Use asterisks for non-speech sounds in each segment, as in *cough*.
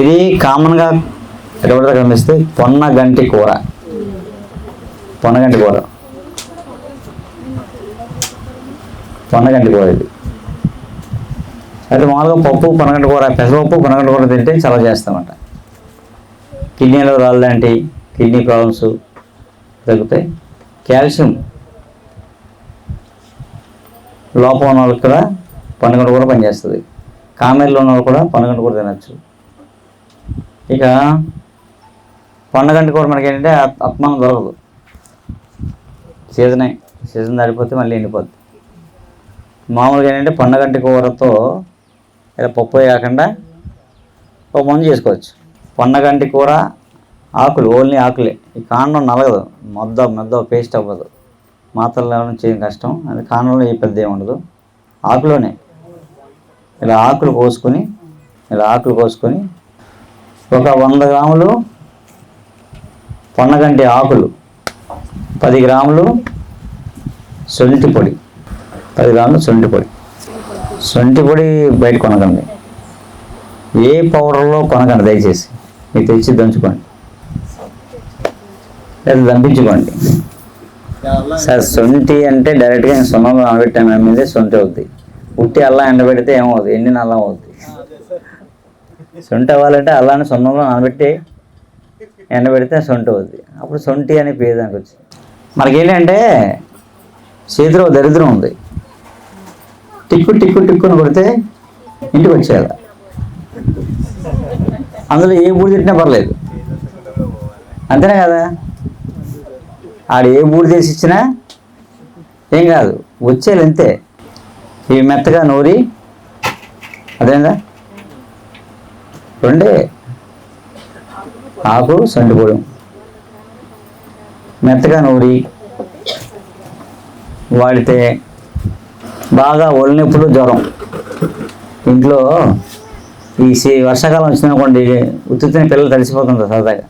ఇది కామన్గా ఎక్కడ కనిపిస్తే పొన్నగంటి కూర. పొన్నగంటి కూర. పొన్నగంటి కూర ఇది. అయితే మామూలుగా పప్పు పొనగంటి కూర పెసరపప్పు పొనగంటి కూర తింటే చాలా చేస్తామంట. కిడ్నీలో రాళ్ళు లాంటి కిడ్నీ ప్రాబ్లమ్స్ తగ్గుతాయి. కాల్షియం లోపం ఉన్న వాళ్ళకి కూడా పన్నగంట కూర పనిచేస్తుంది. కామెర్లో ఉన్న వాళ్ళు కూడా పన్నగంట కూర తినచ్చు. ఇక పండగంటి కూర మనకి ఏంటంటే అత్మానం దొరకదు సీజనే సీజన్ దాటిపోతే మళ్ళీ ఎండిపోద్ది. మామూలుగా ఏంటంటే పండగంటి కూరతో ఇలా పప్పు కాకుండా ఒక మందు చేసుకోవచ్చు. పండగంటి కూర ఆకులు ఓన్లీ ఆకులే. ఈ కాండం నలగదు. మొద్ద మెద్ద పేస్ట్ అవ్వదు. మాత్రలు చేయడం కష్టం. అది కాండంలో ఏ పెద్ద ఉండదు. ఆకులోనే. ఇలా ఆకులు కోసుకొని ఇలా ఆకులు కోసుకొని ఒక వంద గ్రాములు పొన్నగంటి ఆకులు పది గ్రాములు సొంటి పొడి పది గ్రాములు సొంటి పొడి. సొంటి పొడి బయట కొనకండి. ఏ పౌడర్లో కొనకండి దయచేసి. మీరు తెచ్చి దంచుకోండి. లేదా దంపించుకోండి. సార్ సొంటి అంటే డైరెక్ట్గా నేను సున్నంలో అనబెట్టాను మీద సొంటి అవుద్ది. ఉట్టి అల్లం ఎండబెడితే ఏమవుద్ది? ఎండిన అల్లం అవుద్ది. సొంట అవ్వాలంటే అలానే సున్నంలో నానబెట్టి ఎండబెడితే సొంట అవుద్ది. అప్పుడు సొంటి అనే పేరు దానికి వచ్చింది. మనకేంటంటే చేతిలో దరిద్రం ఉంది. టిక్కు టిక్కు టిక్కుని కొడితే ఇంటికి వచ్చేయాలి. అందులో ఏ బూడి తిట్టినా పర్లేదు. అంతేనే కదా? ఆడు ఏ బూడి చేసి ఇచ్చినా ఏం కాదు. వచ్చేయాలి అంతే. ఇవి మెత్తగా నూరి అదేందా? రెండే. ఆకు సండిపోవడం మెత్తగా నూరి వాడితే బాగా ఒళ్ళు నొప్పులు జ్వరం. ఇంట్లో ఈ వర్షాకాలం వచ్చిందనుకోండి ఉత్తుతిన పిల్లలు తడిసిపోతుంటారు సరదాగా.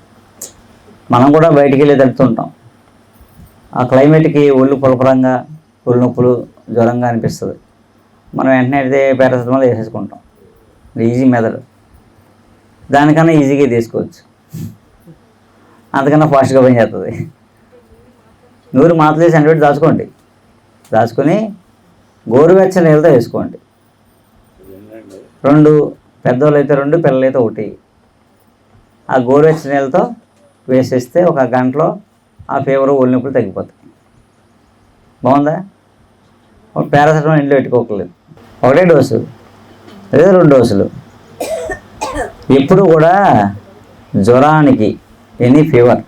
మనం కూడా బయటికి వెళ్ళి తడుతుంటాం ఆ క్లైమేట్కి ఒళ్ళు పులపరంగా ఒళ్ళు నొప్పులు జ్వరంగా అనిపిస్తుంది. మనం వెంటనే అయితే పారాసిటమాల్ వేసేసుకుంటాం. Easy method. దానికన్నా ఈజీగా తీసుకోవచ్చు. అంతకన్నా ఫాస్ట్గా పని చేస్తుంది నూరు మాత్రలు వేసి ఎండబెట్టి దాచుకోండి. దాచుకొని గోరువెచ్చని నీళ్ళతో వేసుకోండి. రెండు పెద్దవాళ్ళు అయితే రెండు పిల్లలైతే ఒకటి. ఆ గోరువెచ్చని నీళ్ళతో వేసేస్తే ఒక గంటలో ఆ ఫీవర్ ఒళ్ళు నొప్పులు తగ్గిపోతాయి. బాగుందా? పారాసెటమాల్ ఇంట్లో పెట్టుకోకలేదు ఒకటే డోసు. లేదా రెండు డోసులు. ఎప్పుడు కూడా జ్వరానికి ఎనీ ఫీవర్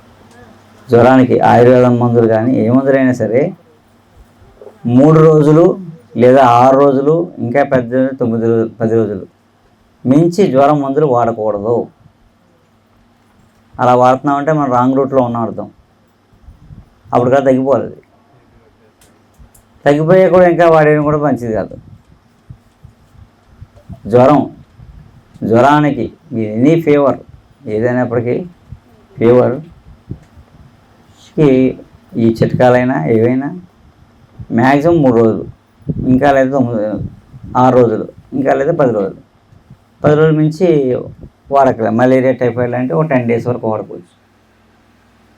జ్వరానికి ఆయుర్వేదం మందులు కానీ ఏ మందులైనా సరే మూడు రోజులు లేదా ఆరు రోజులు ఇంకా పెద్ద తొమ్మిది రోజులు పది రోజులు మించి జ్వరం మందులు వాడకూడదు. అలా వాడుతున్నామంటే మనం రాంగ్ రూట్లో ఉన్నాం అర్థం. అప్పుడు కదా తగ్గిపోవాలి. అది. తగ్గిపోయే కూడా ఇంకా వాడేయడం కూడా మంచిది కాదు. జ్వరం జ్వరానికి ఎనీ ఫీవర్ ఏదైనప్పటికీ ఫీవర్కి ఈ చిట్కాలైనా ఏవైనా మ్యాక్సిమం మూడు రోజులు ఇంకా లేదా తొమ్మిది ఆరు రోజులు ఇంకా లేదా పది రోజులు. పది రోజుల మించి వాడకలే మలేరియా టైఫాయిడ్ అంటే ఒక టెన్ డేస్ వరకు వాడుకోవచ్చు.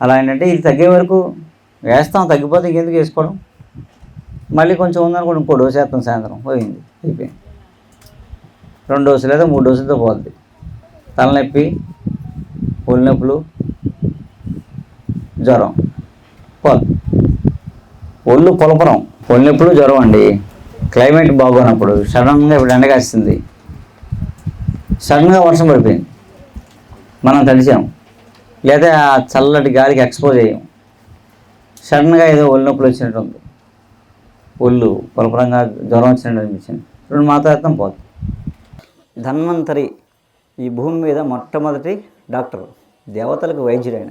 అలా ఏంటంటే ఇది తగ్గే వరకు వేస్తాం తగ్గిపోతే ఇంకెందుకు వేసుకోవడం? మళ్ళీ కొంచెం ఉందనుకోండి ఇంకో డోస్ వేస్తాం సాయంత్రం పోయింది అయిపోయింది. రెండు డోసులు లేదా మూడు డోసులతో పోద్ది. తలనొప్పి ఒళ్ళు నొప్పులు జ్వరం. పోద్ది. ఒళ్ళు పొలపరం ఒళ్ళు నొప్పులు జ్వరం అండి. క్లైమేట్ బాగోనప్పుడు సడన్గా ఇప్పుడు ఎండగాస్తుంది సడన్గా వర్షం పడిపోయింది. మనం తడిచాం. లేదా ఆ చల్లటి గాలికి ఎక్స్పోజ్ అయ్యాం. సడన్గా ఏదో ఒళ్ళు నొప్పులు వచ్చినట్టు ఉంది ఒళ్ళు పొలపరంగా జ్వరం వచ్చినట్టు అనిపించింది. రెండు మాత్రం పోతుంది ధన్వంతరి ఈ భూమి మీద మొట్టమొదటి డాక్టర్ దేవతలకు వైద్యుడు ఆయన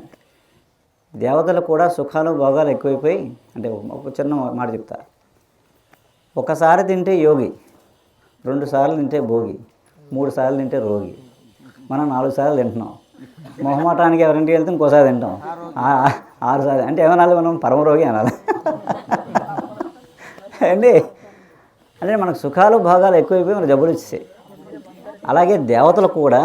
దేవతలకు కూడా సుఖాలు భోగాలు ఎక్కువైపోయి అంటే ఒక చిన్న మాట చెప్తా. ఒకసారి తింటే యోగి రెండు సార్లు తింటే భోగి మూడు సార్లు తింటే రోగి. మనం నాలుగు సార్లు తింటున్నాం. మొహమాటానికి ఎవరింటికి వెళ్తే ఇంకోసారి తింటాం. ఆరు సార్లు. అంటే ఏమనాలి మనం? పరమ రోగి అనాలి. *laughs* అండి? అంటే మనకు సుఖాలు భోగాలు ఎక్కువైపోయి మన జబ్బులు వచ్చేసాయి. అలాగే దేవతలు కూడా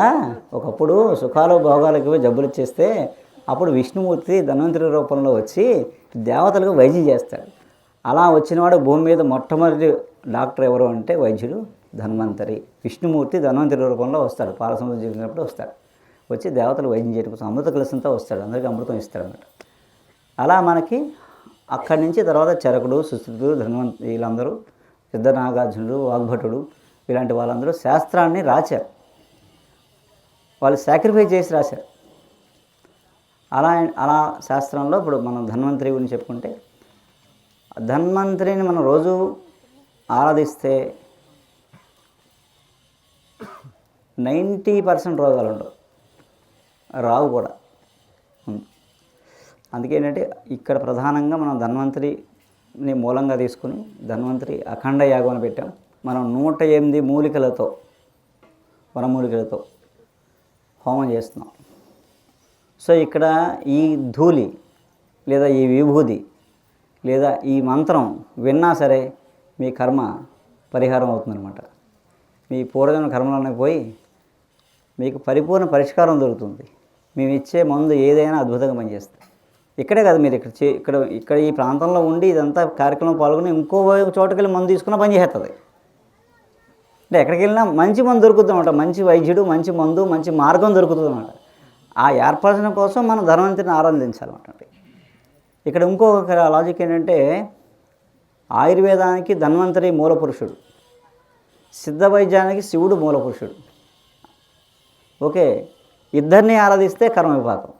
ఒకప్పుడు సుఖాలు భోగాలకు జబ్బులు ఇచ్చేస్తే అప్పుడు విష్ణుమూర్తి ధన్వంతరి రూపంలో వచ్చి దేవతలకు వైద్యం చేస్తాడు. అలా వచ్చినవాడు భూమి మీద మొట్టమొదటి డాక్టర్ ఎవరు అంటే వైద్యుడు ధన్వంతరి. విష్ణుమూర్తి ధన్వంతరి రూపంలో వస్తాడు. పాలసముద్రం జరిగినప్పుడు వస్తాడు. వచ్చి దేవతలు వైద్యం చేయడం కోసం అమృత కలసంతో వస్తాడు. అందరికీ అమృతం ఇస్తాడు అన్నమాట అలా మనకి అక్కడి నుంచి తర్వాత చరకుడు సుశ్రుతుడు ధన్వంత వీళ్ళందరూ సిద్ధనాగార్జునుడు వాగ్భటుడు ఇలాంటి వాళ్ళందరూ శాస్త్రాన్ని రాశారు. వాళ్ళు సాక్రిఫైస్ చేసి రాశారు. అలా అలా శాస్త్రంలో ఇప్పుడు మనం ధన్వంతరి గురించి చెప్పుకుంటే ధన్వంతరిని మనం రోజు ఆరాధిస్తే నైంటీ పర్సెంట్ రోగాలు ఉండవు. రావు కూడా. అందుకే ఏంటంటే ఇక్కడ ప్రధానంగా మనం ధన్వంతరిని మూలంగా తీసుకుని ధన్వంతరి అఖండ యాగం పెట్టాం. మనం నూట ఎనిమిది మూలికలతో వనమూలికలతో హోమం చేస్తున్నాం. సో ఇక్కడ ఈ ధూళి లేదా ఈ విభూది లేదా ఈ మంత్రం విన్నా సరే మీ కర్మ పరిహారం అవుతుందన్నమాట. మీ పూర్వజన్మ కర్మలోనే పోయి మీకు పరిపూర్ణ పరిష్కారం దొరుకుతుంది. మేము ఇచ్చే మందు ఏదైనా అద్భుతంగా పనిచేస్తుంది. ఇక్కడే కదా మీరు ఇక్కడ చే ఇక్కడ ఇక్కడ ఈ ప్రాంతంలో ఉండి ఇదంతా కార్యక్రమం పాల్గొని ఇంకో చోటుకెళ్ళి మందు తీసుకున్న పని చేస్తుంది. అంటే ఎక్కడికి వెళ్ళినా మంచి మందు దొరుకుతుంది అనమాట మంచి వైద్యుడు మంచి మందు మంచి మార్గం దొరుకుతుంది అనమాట ఆ ఏర్పరచడం కోసం మనం ధనవంతుని ఆరాధించాలన్నమాట. ఇక్కడ ఇంకొక లాజిక్ ఏంటంటే ఆయుర్వేదానికి ధన్వంతరి మూల పురుషుడు సిద్ధ వైద్యానికి శివుడు మూల పురుషుడు ఓకే. ఇద్దరిని ఆరాధిస్తే కర్మ విభాగం.